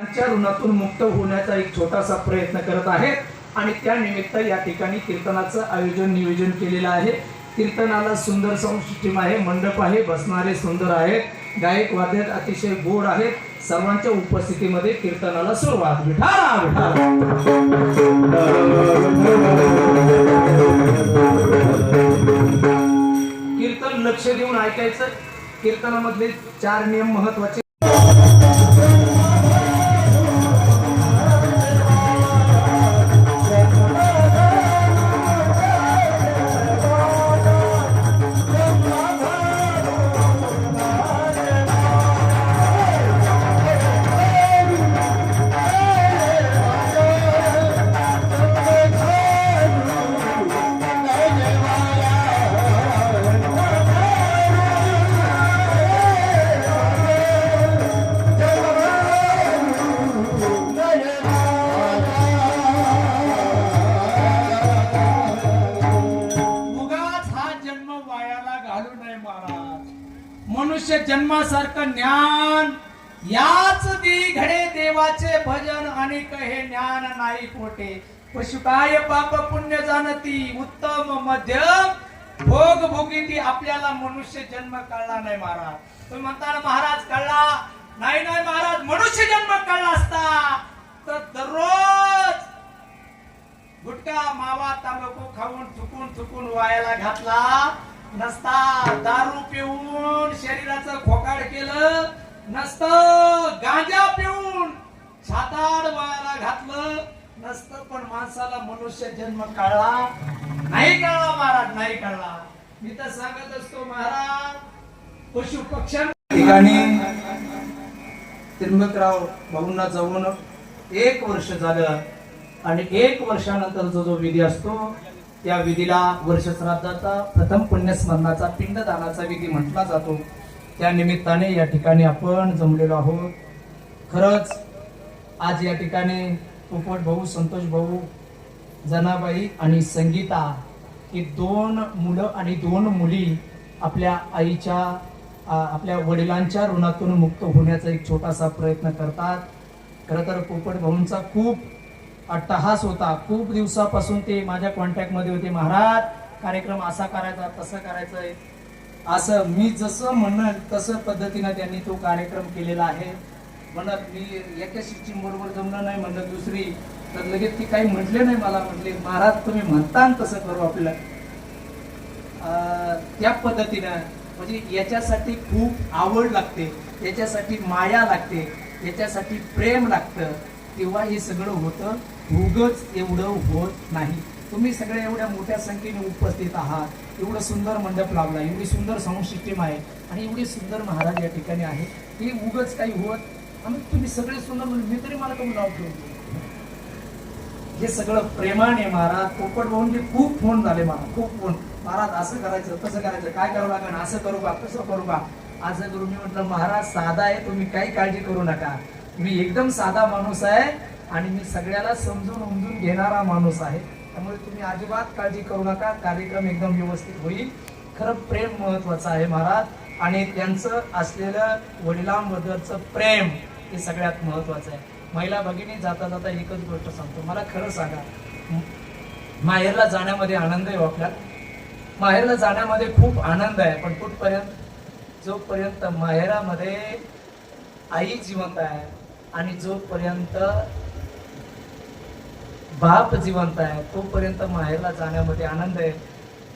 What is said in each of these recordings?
त्यांच्या ऋणातून मुक्त होण्याचा एक छोटासा प्रयत्न करत आहेत. आणि त्यानिमित्त या ठिकाणी कीर्तनाचं आयोजन नियोजन केलेलं आहे. कीर्तनाला सुंदर साऊंड सिस्टीम आहे मंडप आहे बसणारे सुंदर आहेत. गायक वाद्यात अतिशय गोड आहेत. सर्वांच्या उपस्थितीमध्ये कीर्तनाला सुरुवात. विठाला विठाला कीर्तन लक्ष देऊन ऐकायचं. कीर्तनामधले चार नियम महत्त्वाचे मनुष्य जन्मासारखं ज्ञान याच दी घडे देवाचे भजन आणि हे ज्ञान नाही खोटे. पशु काय पाप पुण्य जाणती उत्तम मध्यम. भोग भोगी आपल्याला मनुष्य जन्म कळला नाही महाराज. तुम्ही म्हणता महाराज कळला? नाही नाही महाराज मनुष्य जन्म कळला असता. तर दररोज गुटखा मावा तांबाखू खाऊन चुकून चुकून वायाला घातला नसता. दारू गांजाचं खोकाड केलं नसतं गांजा पिऊन छाताड वायाला घातलं नसतं पण माणसाला मनुष्य जन्म कळला. नाही कळला महाराज नाही कळला. मी तर सांगत असतो महाराज पशु पक्ष्यां ठिकाणी त्र्यंबकराव भाऊंना जाऊन एक वर्ष झालं आणि एक वर्षानंतरचा जो विधी असतो त्या विधीला वर्ष श्राद्धाचा प्रथम पुण्यस्मरणाचा पिंडदानाचा विधी म्हटला जातो. त्या निमित्ताने या ठिकाणी आपण जमलेलो आहोत. खरंच आज या ठिकाणी पोपट भाऊ संतोष भाऊ जनाबाई आणि संगीता ही दोन मुलं आणि दोन मुली आपल्या आईच्या आपल्या वडिलांच्या ऋणातून मुक्त होण्याचा एक छोटासा प्रयत्न करतात. खरं तर पोपट भाऊंचा खूप अट्टहास होता. खूप दिवसापासून ते माझ्या कॉन्टॅक्टमध्ये होते. महाराज कार्यक्रम असा करायचा तसं आहे असं मी जसं म्हणल तसं पद्धतीनं त्यांनी तो कार्यक्रम केलेला आहे. म्हणत मी एका सिस्टीम बरोबर जमलं नाही म्हणलं दुसरी तर लगेच ती काही म्हटले नाही मला म्हटले महाराज तुम्ही म्हणता ना तसं करू आपलं. त्या पद्धतीनं म्हणजे याच्यासाठी खूप आवड लागते याच्यासाठी माया लागते याच्यासाठी प्रेम लागतं तेव्हा हे सगळं होतं. उगच एवढं होत नाही. तुम्ही सगळे एवढ्या मोठ्या संख्येने उपस्थित आहात. एवढं सुंदर मंडप लावला एवढी सुंदर साऊंड सिस्टीम आहे आणि एवढे सुंदर महाराज या ठिकाणी आहे हे उगच काही होत आणि तुम्ही सगळे सुंदर म्हणजे मी तरी मला कमी लावतो हे सगळं प्रेमाने महाराज पोपट भाऊंचे खूप फोन झाले मला खूप फोन महाराज असं करायचं तसं करायचं काय करावं लागेल असं करू का तसं करू का? असं करू मी म्हटलं महाराज साधा आहे तुम्ही काही काळजी करू नका. मी एकदम साधा माणूस आहे आणि मी सगळ्याला समजून उमजून घेणारा माणूस आहे. त्यामुळे तुम्ही अजिबात काळजी करू नका. कार्यक्रम एकदम व्यवस्थित होईल. खरं प्रेम महत्वाचं आहे महाराज. आणि त्यांचं असलेलं वडिलांबद्दलचं प्रेम हे सगळ्यात महत्वाचं आहे. महिला भगिनी जाता जाता एकच गोष्ट सांगतो. मला खरं सांगा. माहेरला जाण्यामध्ये आनंद आहे हो आपल्यात. माहेरला जाण्यामध्ये खूप आनंद आहे. पण कुठपर्यंत? जोपर्यंत माहेरामध्ये आई जिवंत आहे आणि जोपर्यंत बाप जिवंत आहे तोपर्यंत माहेरला जाण्यामध्ये आनंद आहे.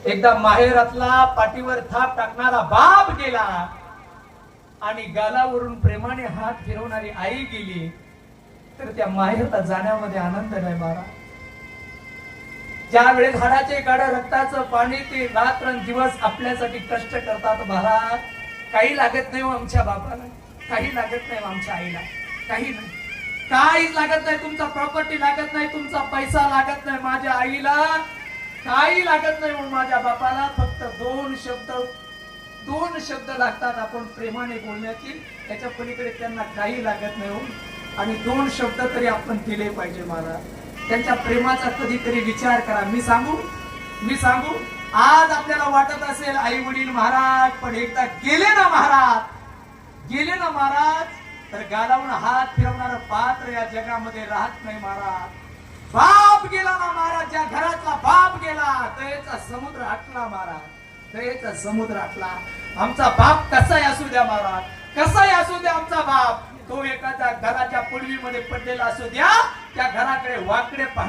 एकदा माहेरातला पाठीवर थाप टाकणारा बाप गेला आणि गालावरून प्रेमाने हात फिरवणारी आई गेली तर त्या माहेरला जाण्यामध्ये आनंद नाही बाळा. ज्या वेळेस हाडाचे गाड रक्ताचं पाणी ते रात्र दिवस आपल्यासाठी कष्ट करतात महाराज काही लागत नाही हो आमच्या बापाला काही लागत नाही हो आमच्या आईला काही नाही. काहीच लागत नाही तुमचा प्रॉपर्टी लागत नाही तुमचा पैसा लागत नाही माझ्या आईला. काही लागत नाही म्हणून माझ्या बापाला फक्त दोन शब्द दोन शब्द लागतात आपण प्रेमाने बोलण्याची. त्याच्या पलीकडे त्यांना काही लागत नाही हो. आणि दोन शब्द तरी आपण केले पाहिजे मला. त्यांच्या प्रेमाचा कधीतरी विचार करा. मी सांगू? मी सांगू? आज आपल्याला वाटत असेल आई वडील महाराज पण एकदा गेले ना महाराज? गेले ना महाराज? तर गालावून हात फिरवणार पात्र या जगामध्ये राहत नाही महाराज. बाप गेला ना महाराज ज्या घरातला बाप गेला तयचा समुद्र आटला महाराज. तयचा समुद्र आटला. आमचा बाप कसाही असू द्या महाराज कसाही असू द्या आमचा बाप. तो एखाद्या घराच्या पुडवीमध्ये पडलेला असू द्या त्या घराकडे वाकडे पाहणे